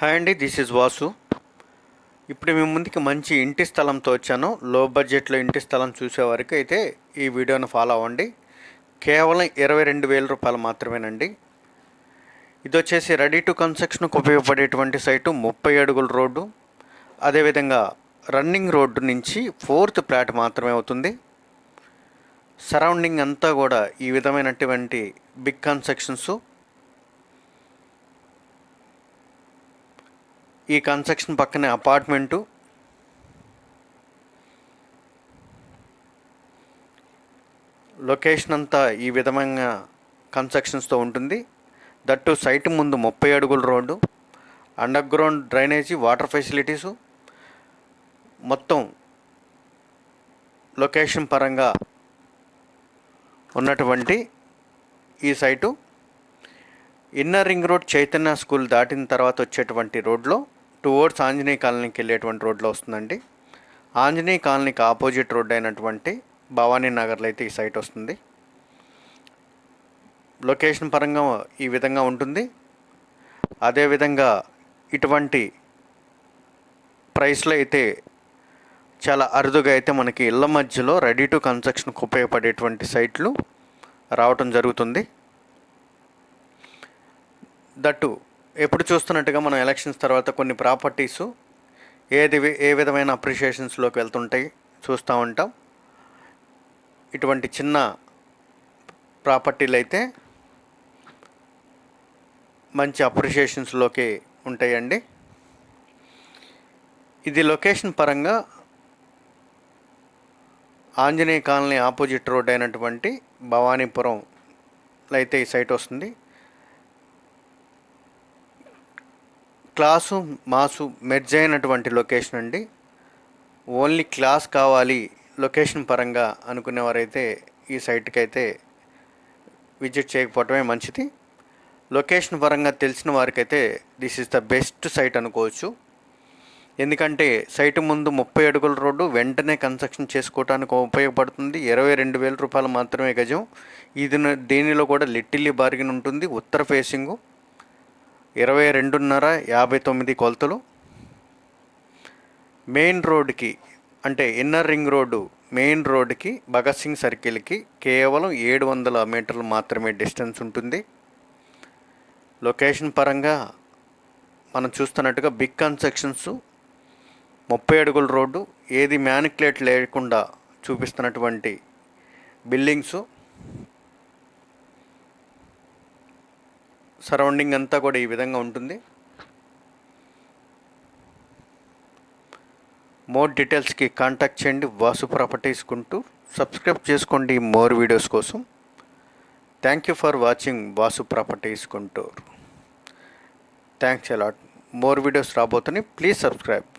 Hi అండి this is Vasu. ఇప్పుడు మీ ముందుకి మంచి ఇంటి స్థలంతో వచ్చాను. లో బడ్జెట్లో ఇంటి స్థలం చూసే వరకు అయితే ఈ వీడియోను ఫాలో అవ్వండి. కేవలం ఇరవై రెండు వేల రూపాయలు మాత్రమేనండి. ఇది వచ్చేసి రెడీ టు కన్స్ట్రక్షన్కు ఉపయోగపడేటువంటి సైటు ముప్పై అడుగుల రోడ్డు. అదేవిధంగా రన్నింగ్ రోడ్డు నుంచి ఫోర్త్ ప్లాట్ మాత్రమే అవుతుంది. సరౌండింగ్ అంతా కూడా ఈ విధమైనటువంటి బిగ్ కన్స్ట్రక్షన్స్. ఈ కన్స్ట్రక్షన్ పక్కనే అపార్ట్మెంటు. లొకేషన్ అంతా ఈ విధమైన కన్స్ట్రక్షన్స్తో ఉంటుంది. దట్టు సైట్ ముందు ముప్పై అడుగుల road. Under ground drainage water facilities. మొత్తం లొకేషన్ పరంగా ఉన్నటువంటి ఈ site. Inner ring road Chaitanya school దాటిన తర్వాత వచ్చేటువంటి రోడ్లో. టువర్డ్స్ ఆంజనేయ కాలనీకి వెళ్ళేటువంటి రోడ్లో వస్తుందండి. ఆంజనేయ కాలనీకి ఆపోజిట్ రోడ్ అయినటువంటి భవానీ నగర్లో అయితే ఈ సైట్ వస్తుంది. లొకేషన్ పరంగా ఈ విధంగా ఉంటుంది. అదేవిధంగా ఇటువంటి ప్రైస్లో అయితే చాలా అరుదుగా అయితే మనకి ఇళ్ళ మధ్యలో రెడీ టు కన్స్ట్రక్షన్కి ఉపయోగపడేటువంటి సైట్లు రావటం జరుగుతుంది. దట్టు ఎప్పుడు చూస్తున్నట్టుగా మనం ఎలక్షన్స్ తర్వాత కొన్ని ప్రాపర్టీస్ ఏది ఏ విధమైన అప్రిషియేషన్స్లోకి వెళ్తుంటాయి చూస్తూ ఉంటాం. ఇటువంటి చిన్న ప్రాపర్టీలు అయితే మంచి అప్రిషియేషన్స్లోకి ఉంటాయండి. ఇది లొకేషన్ పరంగా ఆంజనేయ కాలనీ ఆపోజిట్ రోడ్ అయినటువంటి భవానీపురం అయితే ఈ సైట్ వస్తుంది. క్లాసు మాసు మెర్జ్ అయినటువంటి లొకేషన్ అండి. ఓన్లీ క్లాస్ కావాలి లొకేషన్ పరంగా అనుకునేవారైతే ఈ సైట్కి అయితే విజిట్ చేయకపోవటమే మంచిది. లొకేషన్ పరంగా తెలిసిన వారికైతే this is the best site అనుకోవచ్చు. ఎందుకంటే సైట్ ముందు ముప్పై అడుగుల రోడ్డు వెంటనే కన్స్ట్రక్షన్ చేసుకోవడానికి ఉపయోగపడుతుంది. ఇరవై రెండు వేల రూపాయలు మాత్రమే గజం. ఇది దీనిలో కూడా లిట్టిల్లీ బార్గిన్ ఉంటుంది. ఉత్తర ఫేసింగు. ఇరవై రెండున్నర యాభై తొమ్మిది కొలతలు. మెయిన్ రోడ్కి అంటే ఇన్నర్ రింగ్ రోడ్డు మెయిన్ రోడ్డుకి భగత్ సింగ్ సర్కిల్కి కేవలం ఏడు వందల మీటర్లు మాత్రమే డిస్టెన్స్ ఉంటుంది. లొకేషన్ పరంగా మనం చూస్తున్నట్టుగా బిగ్ కన్స్ట్రక్షన్స్ ముప్పై అడుగుల రోడ్డు ఏది మ్యానిక్యులేట్ లేకుండా చూపిస్తున్నటువంటి బిల్డింగ్స్ సరౌండింగ్ అంతా కూడా ఈ విధంగా ఉంటుంది. మోర్ డీటెయిల్స్కి కాంటాక్ట్ చేయండి. వాసు ప్రాపర్టీస్ కుంటూ సబ్స్క్రైబ్ చేసుకోండి మోర్ వీడియోస్ కోసం. Thank you for watching Vasu properties Guntur. Thanks a lot more videos రాబోతున్నాయి. Please subscribe